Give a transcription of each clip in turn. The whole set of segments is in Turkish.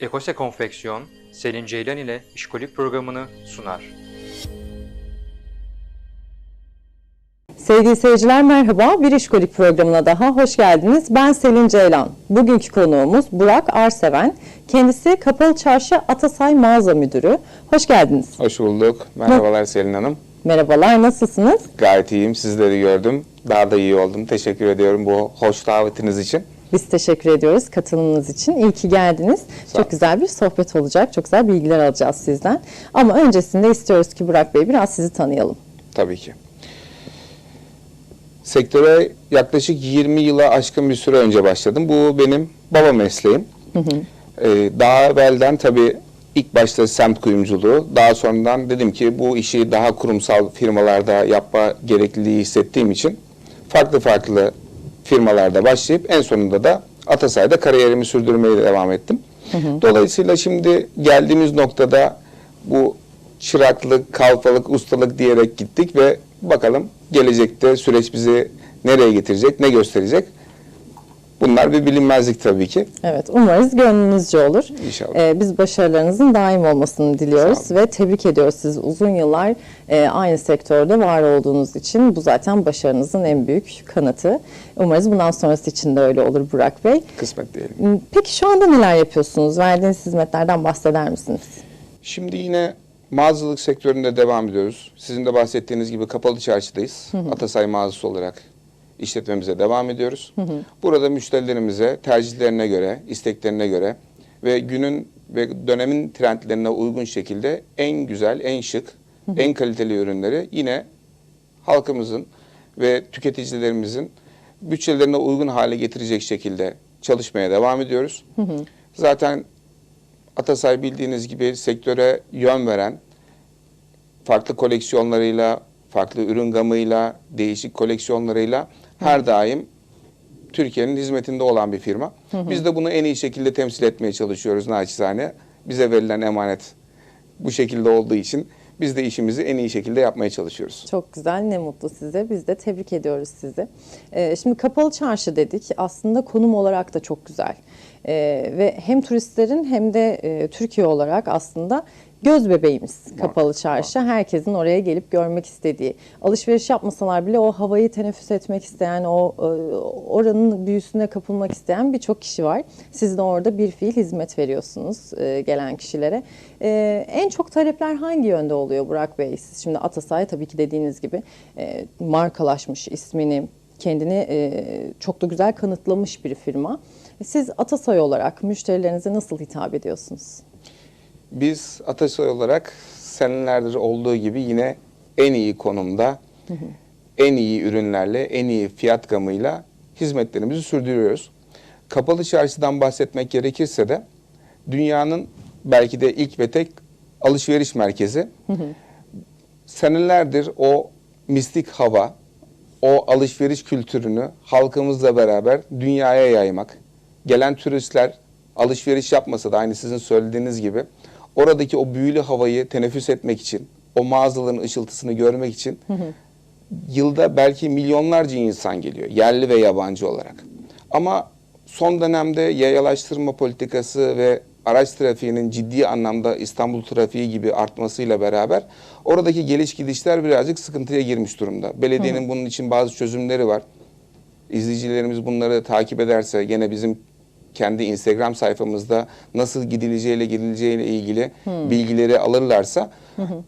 Ekose Konfeksiyon, Selin Ceylan ile İşkolik programını sunar. Sevgili seyirciler merhaba. Bir İşkolik programına daha hoş geldiniz. Ben Selin Ceylan. Bugünkü konuğumuz Burak Arseven. Kendisi Kapalı Çarşı Atasay Mağaza Müdürü. Hoş geldiniz. Hoş bulduk. Merhabalar Selin Hanım. Merhabalar, nasılsınız? Gayet iyiyim. Sizleri gördüm. Daha da iyi oldum. Teşekkür ediyorum bu hoş davetiniz için. Biz teşekkür ediyoruz katılımınız için. İyi ki geldiniz. Sağ. Çok güzel bir sohbet olacak. Çok güzel bilgiler alacağız sizden. Ama öncesinde istiyoruz ki Burak Bey biraz sizi tanıyalım. Tabii ki. Sektöre yaklaşık 20 yıla aşkın bir süre önce başladım. Bu benim baba mesleğim. Ee, daha evvelden tabii ilk başta semt kuyumculuğu, daha sonradan dedim ki bu işi daha kurumsal firmalarda yapma gerekliliği hissettiğim için farklı farklı firmalarda başlayıp en sonunda da Atasay'da kariyerimi sürdürmeye devam ettim. Dolayısıyla şimdi geldiğimiz noktada bu çıraklık, kalfalık, ustalık diyerek gittik ve bakalım gelecekte süreç bizi nereye getirecek, ne gösterecek? Bunlar bir bilinmezlik tabii ki. Evet, umarız gönlünüzce olur. İnşallah. Ee, biz başarılarınızın daim olmasını diliyoruz ve tebrik ediyoruz siz uzun yıllar e, aynı sektörde var olduğunuz için. Bu zaten başarınızın en büyük kanıtı. Umarız bundan sonrası için de öyle olur Burak Bey. Kısmet diyelim. Hmm, Peki şu anda neler yapıyorsunuz? Verdiğiniz hizmetlerden bahseder misiniz? Şimdi yine mağazalık sektöründe devam ediyoruz. Sizin de bahsettiğiniz gibi kapalı çarşıdayız. Atasay mağazası olarak işletmemize devam ediyoruz. Burada müşterilerimize tercihlerine göre, isteklerine göre ve günün ve dönemin trendlerine uygun şekilde en güzel, en şık, en kaliteli ürünleri yine halkımızın ve tüketicilerimizin bütçelerine uygun hale getirecek şekilde çalışmaya devam ediyoruz. Zaten Atasay bildiğiniz gibi sektöre yön veren farklı koleksiyonlarıyla, farklı ürün gamıyla, değişik koleksiyonlarıyla her daim Türkiye'nin hizmetinde olan bir firma. Biz de bunu en iyi şekilde temsil etmeye çalışıyoruz naçizane. Bize verilen emanet bu şekilde olduğu için biz de işimizi en iyi şekilde yapmaya çalışıyoruz. Çok güzel, ne mutlu size. Biz de tebrik ediyoruz sizi. Ee, şimdi kapalı çarşı dedik. Aslında konum olarak da çok güzel. Ee, ve hem turistlerin hem de e, Türkiye olarak aslında göz bebeğimiz kapalı çarşı. Herkesin oraya gelip görmek istediği. Alışveriş yapmasalar bile o havayı teneffüs etmek isteyen, o e, oranın büyüsüne kapılmak isteyen birçok kişi var. Siz de orada bir fiil hizmet veriyorsunuz e, gelen kişilere. E, en çok talepler hangi yönde oluyor Burak Bey? Siz şimdi Atasay tabii ki dediğiniz gibi e, markalaşmış ismini, kendini e, çok da güzel kanıtlamış bir firma. Siz Atasay olarak müşterilerinize nasıl hitap ediyorsunuz? Biz Atasoy olarak senelerdir olduğu gibi yine en iyi konumda, en iyi ürünlerle, en iyi fiyat gamıyla hizmetlerimizi sürdürüyoruz. Kapalı çarşıdan bahsetmek gerekirse de dünyanın belki de ilk ve tek alışveriş merkezi. Senelerdir o mistik hava, o alışveriş kültürünü halkımızla beraber dünyaya yaymak. Gelen turistler alışveriş yapmasa da aynı sizin söylediğiniz gibi oradaki o büyülü havayı teneffüs etmek için, o mağazaların ışıltısını görmek için yılda belki milyonlarca insan geliyor. Yerli ve yabancı olarak. Ama son dönemde yayalaştırma politikası ve araç trafiğinin ciddi anlamda İstanbul trafiği gibi artmasıyla beraber oradaki geliş gidişler birazcık sıkıntıya girmiş durumda. Belediyenin bunun için bazı çözümleri var. İzleyicilerimiz bunları takip ederse gene bizim kendi Instagram sayfamızda nasıl gidileceğiyle gidileceğiyle ilgili bilgileri alırlarsa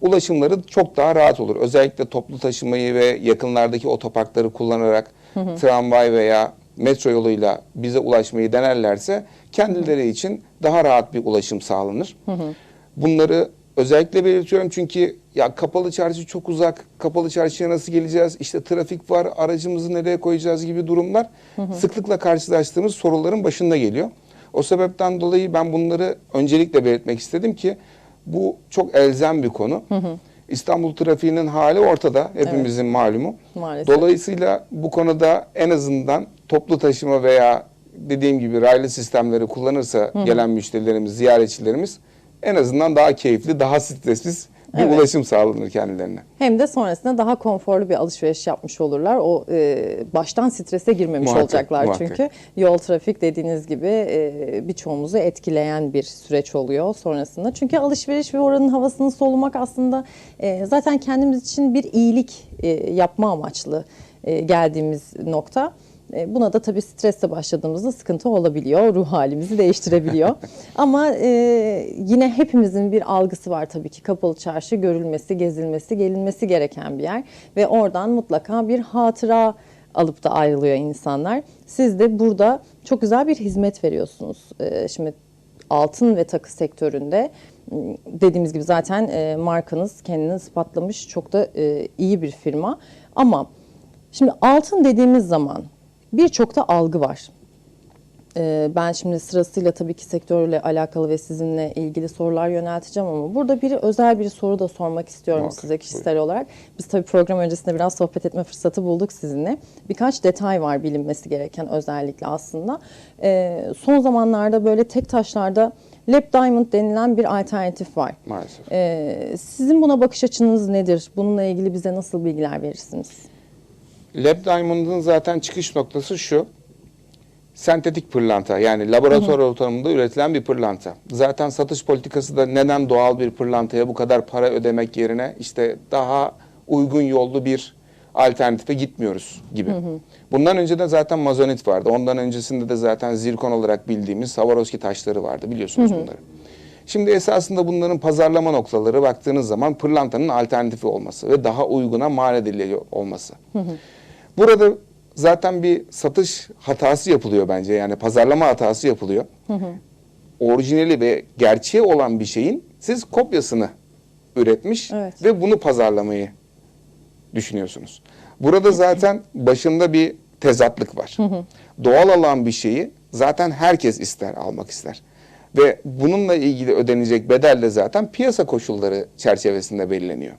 ulaşımları çok daha rahat olur. Özellikle toplu taşımayı ve yakınlardaki otoparkları kullanarak tramvay veya metro yoluyla bize ulaşmayı denerlerse kendileri için daha rahat bir ulaşım sağlanır. Bunları özellikle belirtiyorum çünkü ya kapalı çarşı çok uzak, kapalı çarşıya nasıl geleceğiz, işte trafik var, aracımızı nereye koyacağız gibi durumlar sıklıkla karşılaştığımız soruların başında geliyor. O sebepten dolayı ben bunları öncelikle belirtmek istedim ki bu çok elzem bir konu. İstanbul trafiğinin hali ortada, hepimizin malumu. Maalesef. Dolayısıyla bu konuda en azından toplu taşıma veya dediğim gibi raylı sistemleri kullanırsa gelen müşterilerimiz, ziyaretçilerimiz en azından daha keyifli, daha stressiz bir Evet. ulaşım sağlanır kendilerine. Hem de sonrasında daha konforlu bir alışveriş yapmış olurlar. O e, baştan strese girmemiş Muhakkak, olacaklar muhakkak. çünkü. Yol trafik dediğiniz gibi e, birçoğumuzu etkileyen bir süreç oluyor sonrasında. Çünkü alışveriş ve oranın havasını solumak aslında e, zaten kendimiz için bir iyilik e, yapma amaçlı e, geldiğimiz nokta. E, Buna da tabii stresle başladığımızda sıkıntı olabiliyor. Ruh halimizi değiştirebiliyor. Ama e, yine hepimizin bir algısı var tabii ki. Kapalı çarşı görülmesi, gezilmesi, gelinmesi gereken bir yer. Ve oradan mutlaka bir hatıra alıp da ayrılıyor insanlar. Siz de burada çok güzel bir hizmet veriyorsunuz. E, şimdi altın ve takı sektöründe dediğimiz gibi zaten e, markanız kendini ispatlamış çok da e, iyi bir firma. Ama şimdi altın dediğimiz zaman birçok da algı var. Ee, Ben şimdi sırasıyla tabii ki sektörle alakalı ve sizinle ilgili sorular yönelteceğim ama burada bir özel bir soru da sormak istiyorum Muhakkak, size kişisel olarak. Biz tabii program öncesinde biraz sohbet etme fırsatı bulduk sizinle. Birkaç detay var bilinmesi gereken özellikle aslında. Ee, son zamanlarda böyle tek taşlarda Lab Diamond denilen bir alternatif var. Maalesef. Ee, sizin buna bakış açınız nedir? Bununla ilgili bize nasıl bilgiler verirsiniz? Lab Diamond'ın zaten çıkış noktası şu. Sentetik pırlanta yani laboratuvar ortamında üretilen bir pırlanta. Zaten satış politikası da neden doğal bir pırlantaya bu kadar para ödemek yerine işte daha uygun yollu bir alternatife gitmiyoruz gibi. Bundan önce de zaten mazonit vardı. Ondan öncesinde de zaten zirkon olarak bildiğimiz Swarovski taşları vardı biliyorsunuz bunları. Şimdi esasında bunların pazarlama noktaları baktığınız zaman pırlantanın alternatifi olması ve daha uyguna mal ediliyor olması. Burada zaten bir satış hatası yapılıyor bence. Yani pazarlama hatası yapılıyor. Orijinali ve gerçeği olan bir şeyin siz kopyasını üretmiş Evet. ve bunu pazarlamayı düşünüyorsunuz. Burada zaten başında bir tezatlık var. Doğal olan bir şeyi zaten herkes ister, almak ister. Ve bununla ilgili ödenecek bedel de zaten piyasa koşulları çerçevesinde belirleniyor.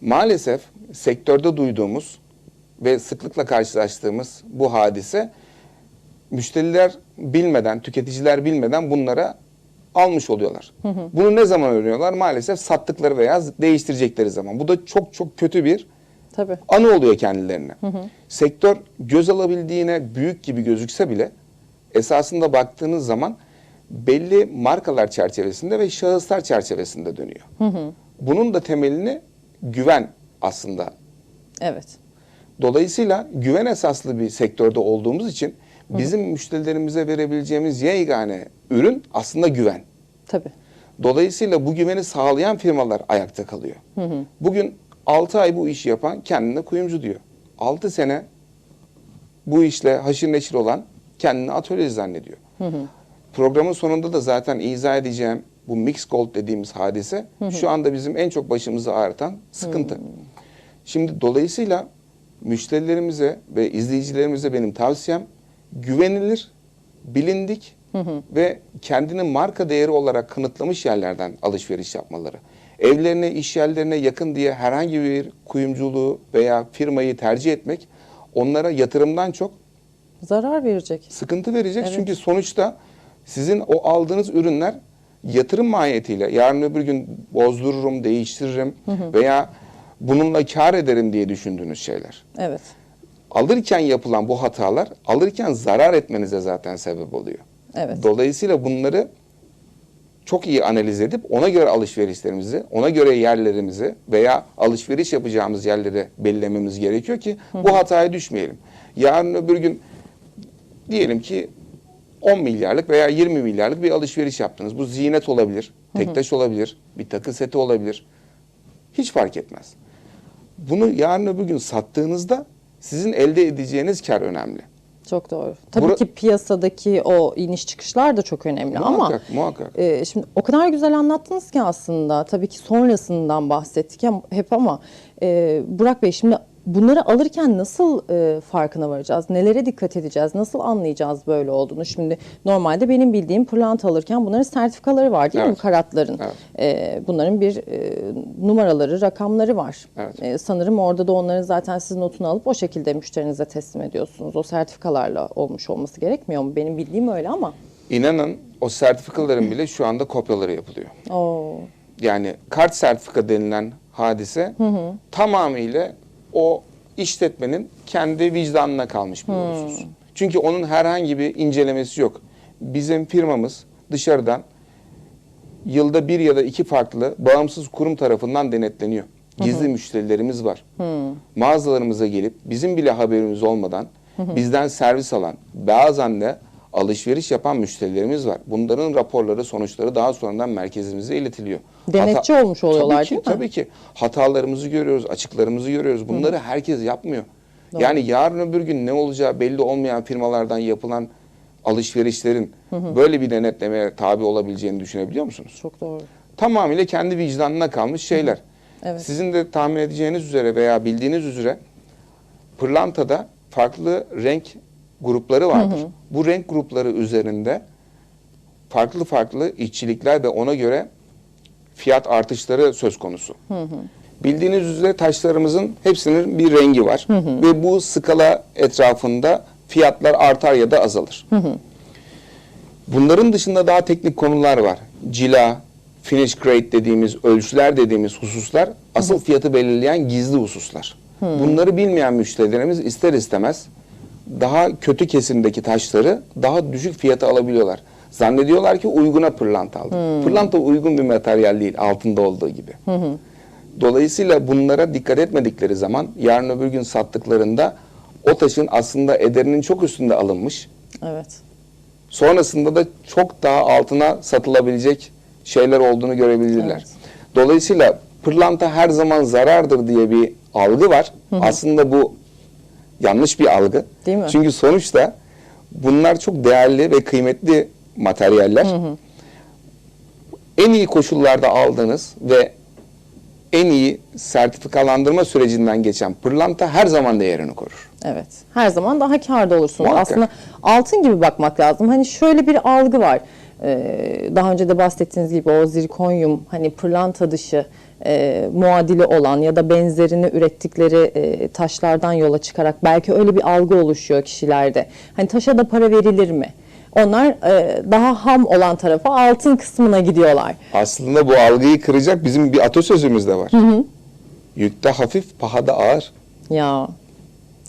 Maalesef sektörde duyduğumuz ve sıklıkla karşılaştığımız bu hadise müşteriler bilmeden, tüketiciler bilmeden bunlara almış oluyorlar. Bunu ne zaman öğreniyorlar? Maalesef sattıkları veya değiştirecekleri zaman. Bu da çok çok kötü bir Tabii. anı oluyor kendilerine. Sektör göz alabildiğine büyük gibi gözükse bile esasında baktığınız zaman belli markalar çerçevesinde ve şahıslar çerçevesinde dönüyor. Bunun da temelini güven aslında. Evet. Dolayısıyla güven esaslı bir sektörde olduğumuz için bizim müşterilerimize verebileceğimiz yegane ürün aslında güven. Tabii. Dolayısıyla bu güveni sağlayan firmalar ayakta kalıyor. Bugün 6 ay bu işi yapan kendine kuyumcu diyor. 6 sene bu işle haşır neşir olan kendini atölye zannediyor. Programın sonunda da zaten izah edeceğim bu mix gold dediğimiz hadise şu anda bizim en çok başımızı ağrıtan sıkıntı. Şimdi dolayısıyla müşterilerimize ve izleyicilerimize benim tavsiyem güvenilir, bilindik ve kendini marka değeri olarak kanıtlamış yerlerden alışveriş yapmaları. Evlerine, iş yerlerine yakın diye herhangi bir kuyumculuğu veya firmayı tercih etmek onlara yatırımdan çok Zarar verecek. sıkıntı verecek. Evet. Çünkü sonuçta sizin o aldığınız ürünler yatırım mahiyetiyle yarın öbür gün bozdururum, değiştiririm veya bununla kar ederim diye düşündüğünüz şeyler. Evet. Alırken yapılan bu hatalar alırken zarar etmenize zaten sebep oluyor. Evet. Dolayısıyla bunları çok iyi analiz edip ona göre alışverişlerimizi, ona göre yerlerimizi veya alışveriş yapacağımız yerleri belirlememiz gerekiyor ki bu hataya düşmeyelim. Yarın öbür gün diyelim ki 10 milyarlık veya 20 milyarlık bir alışveriş yaptınız. Bu zinet olabilir, tektaş olabilir, bir takı seti olabilir. Hiç fark etmez. Bunu yarın öbür gün sattığınızda sizin elde edeceğiniz kar önemli. Çok doğru. Tabii Bura- ki piyasadaki o iniş çıkışlar da çok önemli ama Muhakkak, muhakkak. e, şimdi o kadar güzel anlattınız ki aslında tabii ki sonrasından bahsettik hep ama e, Burak Bey şimdi bunları alırken nasıl e, farkına varacağız? Nelere dikkat edeceğiz? Nasıl anlayacağız böyle olduğunu? Şimdi normalde benim bildiğim pırlanta alırken bunların sertifikaları var değil mi? Evet. Bu karatların. Evet. E, bunların bir e, numaraları, rakamları var. Evet. E, sanırım orada da onların zaten siz notunu alıp o şekilde müşterinize teslim ediyorsunuz. O sertifikalarla olmuş olması gerekmiyor mu? Benim bildiğim öyle ama. İnanın o sertifikaların bile şu anda kopyaları yapılıyor. Oo, yani kart sertifika denilen hadise tamamıyla o işletmenin kendi vicdanına kalmış bir husus. Çünkü onun herhangi bir incelemesi yok. Bizim firmamız dışarıdan yılda bir ya da iki farklı bağımsız kurum tarafından denetleniyor. Gizli müşterilerimiz var. Mağazalarımıza gelip bizim bile haberimiz olmadan bizden servis alan, bazen de alışveriş yapan müşterilerimiz var. Bunların raporları, sonuçları daha sonradan merkezimize iletiliyor. Denetçi olmuş oluyorlar, tabii ki, değil mi? Tabii ki. Hatalarımızı görüyoruz, açıklarımızı görüyoruz. Bunları herkes yapmıyor. Yani yarın öbür gün ne olacağı belli olmayan firmalardan yapılan alışverişlerin böyle bir denetlemeye tabi olabileceğini düşünebiliyor musunuz? Çok doğru. Tamamıyla kendi vicdanına kalmış şeyler. Evet. Sizin de tahmin edeceğiniz üzere veya bildiğiniz üzere pırlantada farklı renk grupları vardır. Bu renk grupları üzerinde farklı farklı işçilikler ve ona göre fiyat artışları söz konusu. Bildiğiniz üzere taşlarımızın hepsinin bir rengi var ve bu skala etrafında fiyatlar artar ya da azalır. Bunların dışında daha teknik konular var. Cila, finish grade dediğimiz, ölçüler dediğimiz hususlar asıl fiyatı belirleyen gizli hususlar. Bunları bilmeyen müşterilerimiz ister istemez daha kötü kesimdeki taşları daha düşük fiyata alabiliyorlar. Zannediyorlar ki uyguna pırlanta aldım. Pırlanta uygun bir materyal değil altında olduğu gibi. Dolayısıyla bunlara dikkat etmedikleri zaman yarın öbür gün sattıklarında o taşın aslında ederinin çok üstünde alınmış. Evet. Sonrasında da çok daha altına satılabilecek şeyler olduğunu görebilirler. Evet. Dolayısıyla pırlanta her zaman zarardır diye bir algı var. Aslında bu yanlış bir algı. Değil mi? Çünkü sonuçta bunlar çok değerli ve kıymetli materyaller. En iyi koşullarda aldığınız ve en iyi sertifikalandırma sürecinden geçen pırlanta her zaman değerini korur. Evet. Her zaman daha kârda olursunuz. Muhakkak. Aslında altın gibi bakmak lazım. Hani şöyle bir algı var. Ee, daha önce de bahsettiğiniz gibi o zirkonyum hani pırlanta dışı e, muadili olan ya da benzerini ürettikleri e, taşlardan yola çıkarak belki öyle bir algı oluşuyor kişilerde. Hani taşa da para verilir mi? Onlar e, daha ham olan tarafa altın kısmına gidiyorlar. Aslında bu algıyı kıracak bizim bir atasözümüz de var. Yükte hafif, pahada ağır. Ya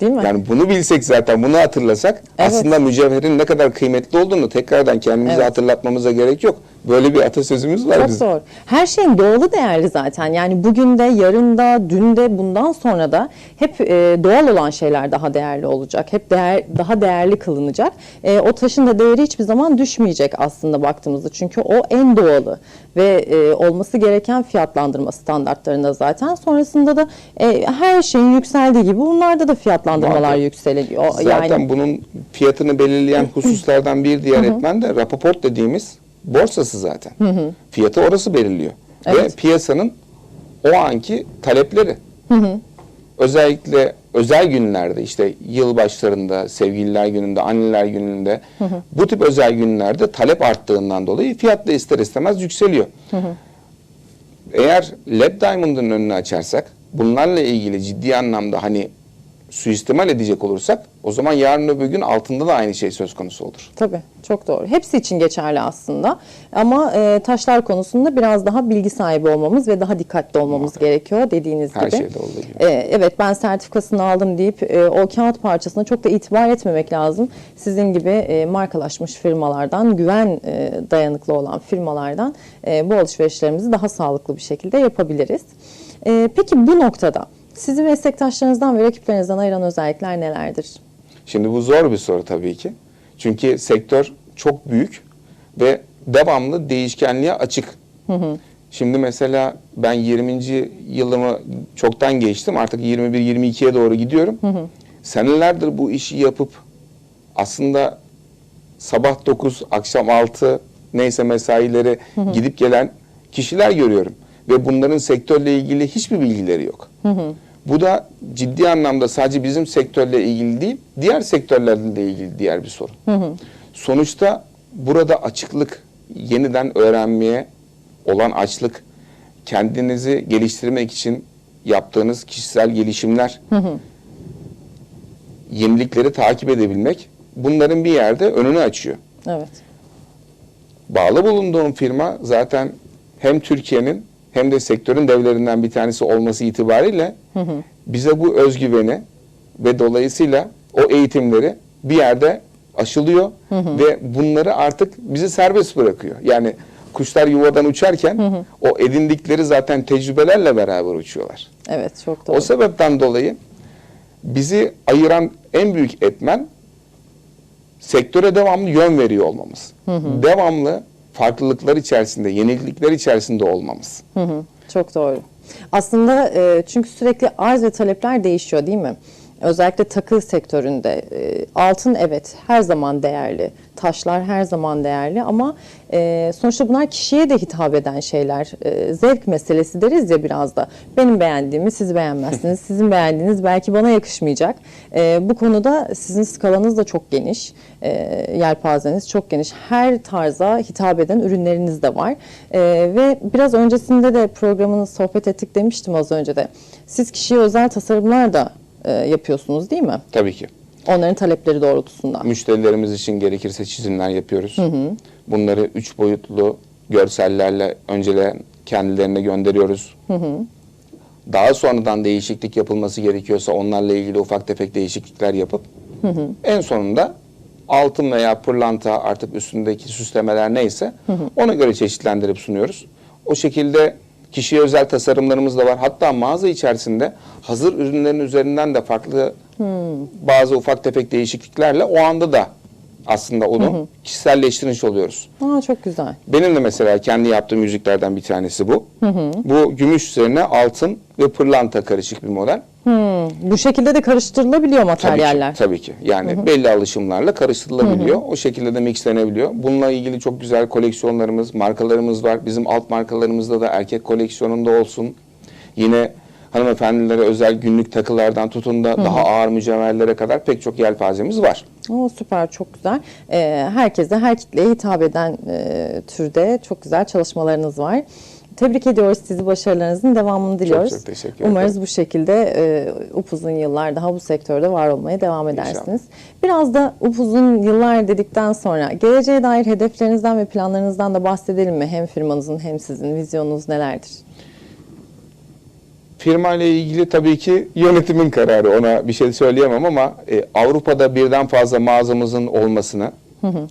değil mi? Yani bunu bilsek zaten, bunu hatırlasak Evet. aslında mücevherin ne kadar kıymetli olduğunu tekrardan kendimize Evet. hatırlatmamıza gerek yok. Böyle bir atasözümüz var Çok bizim. doğru. Her şeyin doğalı değerli zaten. Yani bugün de, yarın da, dün de, bundan sonra da hep e, doğal olan şeyler daha değerli olacak. Hep değer, daha değerli kılınacak. E, o taşın da değeri hiçbir zaman düşmeyecek aslında baktığımızda. Çünkü o en doğalı ve e, olması gereken fiyatlandırma standartlarında zaten. Sonrasında da e, her şeyin yükseldiği gibi bunlarda da fiyatlandırmalar yükseliyor. Zaten yani bunun fiyatını belirleyen hususlardan bir diğer etmen de Rapaport dediğimiz borsası zaten. Fiyatı orası belirliyor. Ve Evet. piyasanın o anki talepleri. Özellikle özel günlerde işte yılbaşlarında, sevgililer gününde, anneler gününde bu tip özel günlerde talep arttığından dolayı fiyat da ister istemez yükseliyor. Eğer Lab Diamond'ın önünü açarsak, bunlarla ilgili ciddi anlamda hani suistimal edecek olursak o zaman yarın öbür gün altında da aynı şey söz konusu olur. Tabii çok doğru. Hepsi için geçerli aslında. Ama e, taşlar konusunda biraz daha bilgi sahibi olmamız ve daha dikkatli olmamız gerekiyor dediğiniz Her gibi. şeyde olduğu gibi. E, evet ben sertifikasını aldım deyip e, o kağıt parçasına çok da itibar etmemek lazım. Sizin gibi e, markalaşmış firmalardan, güven e, dayanıklı olan firmalardan e, bu alışverişlerimizi daha sağlıklı bir şekilde yapabiliriz. E, peki bu noktada sizi meslektaşlarınızdan ve rakiplerinizden ayıran özellikler nelerdir? Şimdi bu zor bir soru tabii ki. Çünkü sektör çok büyük ve devamlı değişkenliğe açık. Şimdi mesela ben 20. yılımı çoktan geçtim. Artık 21-22'ye doğru gidiyorum. Senelerdir bu işi yapıp aslında sabah 9, akşam 6 neyse mesaileri gidip gelen kişiler görüyorum. Ve bunların sektörle ilgili hiçbir bilgileri yok. Bu da ciddi anlamda sadece bizim sektörle ilgili değil, diğer sektörlerle de ilgili diğer bir sorun. Sonuçta burada açıklık, yeniden öğrenmeye olan açlık, kendinizi geliştirmek için yaptığınız kişisel gelişimler, yenilikleri takip edebilmek bunların bir yerde önünü açıyor. Evet. Bağlı bulunduğum firma zaten hem Türkiye'nin hem de sektörün devlerinden bir tanesi olması itibariyle bize bu özgüveni ve dolayısıyla o eğitimleri bir yerde aşılıyor ve bunları artık bizi serbest bırakıyor. Yani kuşlar yuvadan uçarken o edindikleri zaten tecrübelerle beraber uçuyorlar. Evet çok doğru. O sebepten dolayı bizi ayıran en büyük etmen sektöre devamlı yön veriyor olmamız. Devamlı farklılıklar içerisinde, yenilikler içerisinde olmamız. Hı hı, çok doğru. Aslında e, çünkü sürekli arz ve talepler değişiyor değil mi? Özellikle takı sektöründe e, altın evet her zaman değerli, taşlar her zaman değerli ama e, sonuçta bunlar kişiye de hitap eden şeyler. E, zevk meselesi deriz ya biraz da. Benim beğendiğimi siz beğenmezsiniz, sizin beğendiğiniz belki bana yakışmayacak. E, bu konuda sizin skalanız da çok geniş, e, yelpazeniz çok geniş. Her tarza hitap eden ürünleriniz de var. E, ve biraz öncesinde de programını sohbet ettik demiştim az önce de. Siz kişiye özel tasarımlar da e, yapıyorsunuz değil mi? Tabii ki. Onların talepleri doğrultusunda. Müşterilerimiz için gerekirse çizimler yapıyoruz. Bunları üç boyutlu görsellerle önceden kendilerine gönderiyoruz. Daha sonradan değişiklik yapılması gerekiyorsa onlarla ilgili ufak tefek değişiklikler yapıp en sonunda altın veya pırlanta artık üstündeki süslemeler neyse ona göre çeşitlendirip sunuyoruz. O şekilde kişiye özel tasarımlarımız da var. Hatta mağaza içerisinde hazır ürünlerin üzerinden de farklı bazı ufak tefek değişikliklerle o anda da aslında onu kişiselleştirmiş oluyoruz. Aa, çok güzel. Benim de mesela kendi yaptığım yüzüklerden bir tanesi bu. Bu gümüş üzerine altın ve pırlanta karışık bir model. Bu şekilde de karıştırılabiliyor Tabii materyaller. ki, tabii ki. Yani belli alışımlarla karıştırılabiliyor. O şekilde de mixlenebiliyor. Bununla ilgili çok güzel koleksiyonlarımız, markalarımız var. Bizim alt markalarımızda da erkek koleksiyonunda olsun. Yine hanımefendilere özel günlük takılardan tutun da daha ağır mücevherlere kadar pek çok yelpazemiz var. Oo, süper, çok güzel. Ee, herkese, her kitleye hitap eden e, türde çok güzel çalışmalarınız var. Tebrik ediyoruz sizi, başarılarınızın devamını diliyoruz. çok teşekkür ederim. Umarız bu şekilde e, upuzun yıllar daha bu sektörde var olmaya devam edersiniz. Biraz da upuzun yıllar dedikten sonra geleceğe dair hedeflerinizden ve planlarınızdan da bahsedelim mi? Hem firmanızın hem sizin vizyonunuz nelerdir? Firma ile ilgili tabii ki yönetimin kararı. Ona bir şey söyleyemem ama e, Avrupa'da birden fazla mağazamızın olmasını,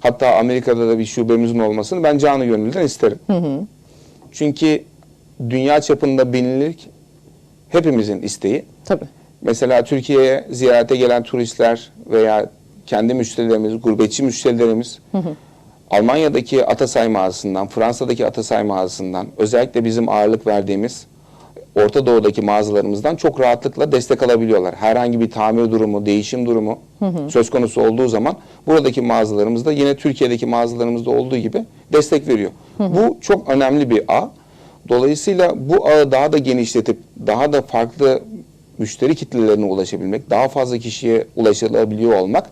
hatta Amerika'da da bir şubemizin olmasını ben canı gönülden isterim. Çünkü dünya çapında bilinirlik hepimizin isteği. Tabii. Mesela Türkiye'ye ziyarete gelen turistler veya kendi müşterilerimiz, gurbetçi müşterilerimiz Almanya'daki Atasay mağazasından, Fransa'daki Atasay mağazasından, özellikle bizim ağırlık verdiğimiz Orta Doğu'daki mağazalarımızdan çok rahatlıkla destek alabiliyorlar. Herhangi bir tamir durumu, değişim durumu söz konusu olduğu zaman buradaki mağazalarımızda yine Türkiye'deki mağazalarımızda olduğu gibi destek veriyor. Bu çok önemli bir ağ. Dolayısıyla bu ağı daha da genişletip daha da farklı müşteri kitlelerine ulaşabilmek, daha fazla kişiye ulaşılabiliyor olmak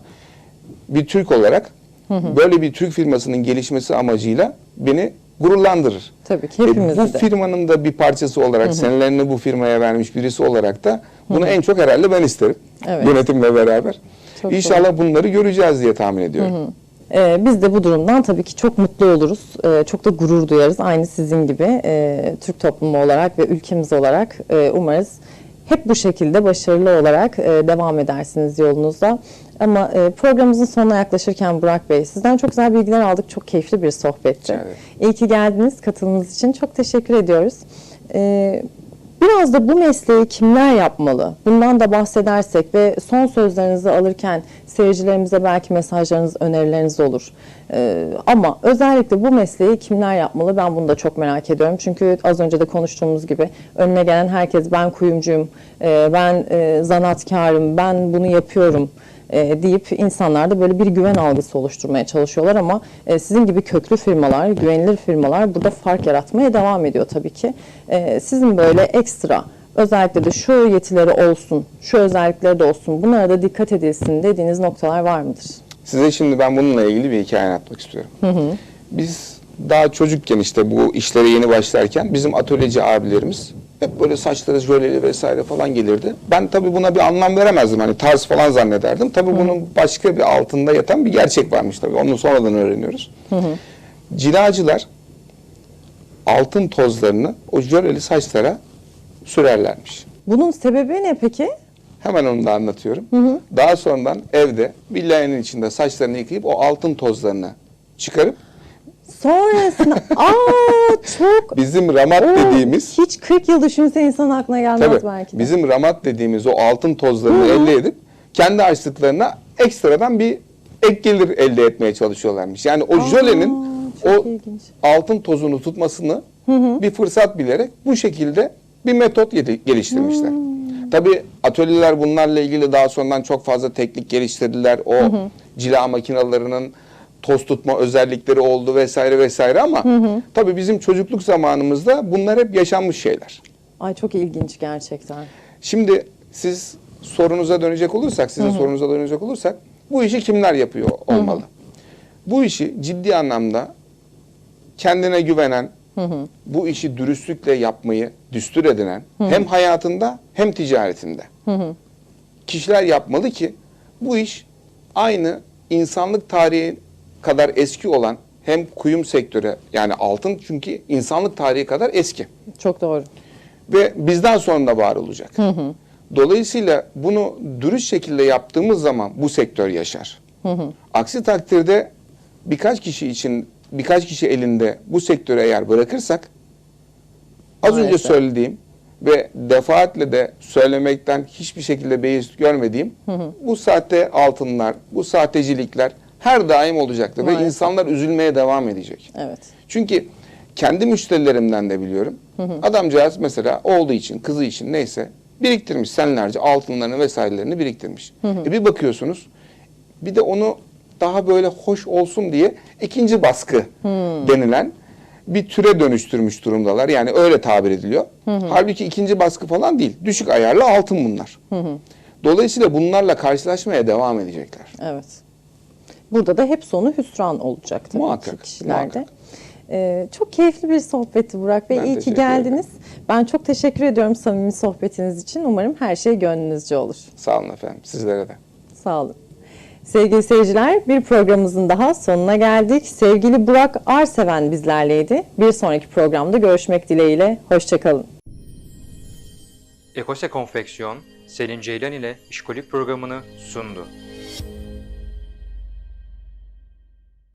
bir Türk olarak böyle bir Türk firmasının gelişmesi amacıyla beni gururlandırır. Tabii ki E, hepimizi bu de. firmanın da bir parçası olarak, senelerini bu firmaya vermiş birisi olarak da bunu en çok herhalde ben isterim. Evet. Yönetimle beraber. Çok İnşallah bunları göreceğiz diye tahmin ediyorum. Ee, biz de bu durumdan tabii ki çok mutlu oluruz. Ee, çok da gurur duyarız. Aynı sizin gibi e, Türk toplumu olarak ve ülkemiz olarak e, umarız hep bu şekilde başarılı olarak e, devam edersiniz yolunuzda. Ama e, programımızın sonuna yaklaşırken Burak Bey sizden çok güzel bilgiler aldık. Çok keyifli bir sohbetti. Ederim. İyi ki geldiniz. Katılımınız için çok teşekkür ediyoruz. Ee, Biraz da bu mesleği kimler yapmalı? Bundan da bahsedersek ve son sözlerinizi alırken seyircilerimize belki mesajlarınız, önerileriniz olur. Ee, ama özellikle bu mesleği kimler yapmalı? Ben bunu da çok merak ediyorum. Çünkü az önce de konuştuğumuz gibi önüne gelen herkes ben kuyumcuyum, e, ben e, zanaatkarım, ben bunu yapıyorum e, deyip insanlarda böyle bir güven algısı oluşturmaya çalışıyorlar ama e, sizin gibi köklü firmalar, güvenilir firmalar burada fark yaratmaya devam ediyor tabii ki. E, sizin böyle ekstra özellikle de şu yetileri olsun, şu özellikleri de olsun, bunlara da dikkat edilsin dediğiniz noktalar var mıdır? Size şimdi ben bununla ilgili bir hikaye anlatmak istiyorum. Biz daha çocukken işte bu işlere yeni başlarken bizim atölyeci abilerimiz hep böyle saçları jöleli vesaire falan gelirdi. Ben tabii buna bir anlam veremezdim. Hani tarz falan zannederdim. Tabii bunun başka bir altında yatan bir gerçek varmış tabii. Onu sonradan öğreniyoruz. Cilacılar altın tozlarını o jöleli saçlara sürerlermiş. Bunun sebebi ne peki? Hemen onu da anlatıyorum. Daha sonradan evde leğenin içinde saçlarını yıkayıp o altın tozlarını çıkarıp Sonrasında aa çok bizim ramat Oo, dediğimiz hiç 40 yıl düşünse insan aklına gelmez tabii, belki de. bizim ramat dediğimiz o altın tozlarını elde edip kendi açlıklarına ekstradan bir ek gelir elde etmeye çalışıyorlarmış. Yani o jölenin çok o ilginç. altın tozunu tutmasını bir fırsat bilerek bu şekilde bir metot geliştirmişler. Tabii atölyeler bunlarla ilgili daha sonradan çok fazla teknik geliştirdiler. O cila makinalarının toz tutma özellikleri oldu vesaire vesaire ama tabii bizim çocukluk zamanımızda bunlar hep yaşanmış şeyler. Ay çok ilginç gerçekten. Şimdi siz sorunuza dönecek olursak, sizin sorunuza dönecek olursak bu işi kimler yapıyor olmalı? Bu işi ciddi anlamda kendine güvenen, bu işi dürüstlükle yapmayı düstur edinen hem hayatında hem ticaretinde. Kişiler yapmalı ki bu iş aynı insanlık tarihi kadar eski olan hem kuyum sektörü yani altın çünkü insanlık tarihi kadar eski Çok doğru. ve bizden sonra da var olacak. Dolayısıyla bunu dürüst şekilde yaptığımız zaman bu sektör yaşar. Aksi takdirde birkaç kişi için birkaç kişi elinde bu sektörü eğer bırakırsak az önce Maalesef. söylediğim ve defaatle de söylemekten hiçbir şekilde beis görmediğim bu sahte altınlar, bu sahtecilikler her daim olacaktır ve Maalesef. insanlar üzülmeye devam edecek. Evet. Çünkü kendi müşterilerimden de biliyorum. Adamcağız mesela oğlu için, kızı için neyse biriktirmiş senelerce altınlarını vesairelerini biriktirmiş. E bir bakıyorsunuz bir de onu daha böyle hoş olsun diye ikinci baskı denilen bir türe dönüştürmüş durumdalar. Yani öyle tabir ediliyor. Halbuki ikinci baskı falan değil. Düşük ayarlı altın bunlar. Dolayısıyla bunlarla karşılaşmaya devam edecekler. Evet. Burada da hep sonu hüsran olacak tabii Muhakkak, ki kişilerde. muhakkak. Ee, çok keyifli bir sohbetti Burak Bey. Ben İyi ki geldiniz. Ben çok teşekkür ediyorum samimi sohbetiniz için. Umarım her şey gönlünüzce olur. Sağ olun efendim. Sizlere de. Sağ olun. Sevgili seyirciler, bir programımızın daha sonuna geldik. Sevgili Burak Arseven bizlerleydi. Bir sonraki programda görüşmek dileğiyle. Hoşçakalın. Ekose Konfeksiyon, Selin Ceylan ile İşkolik programını sundu.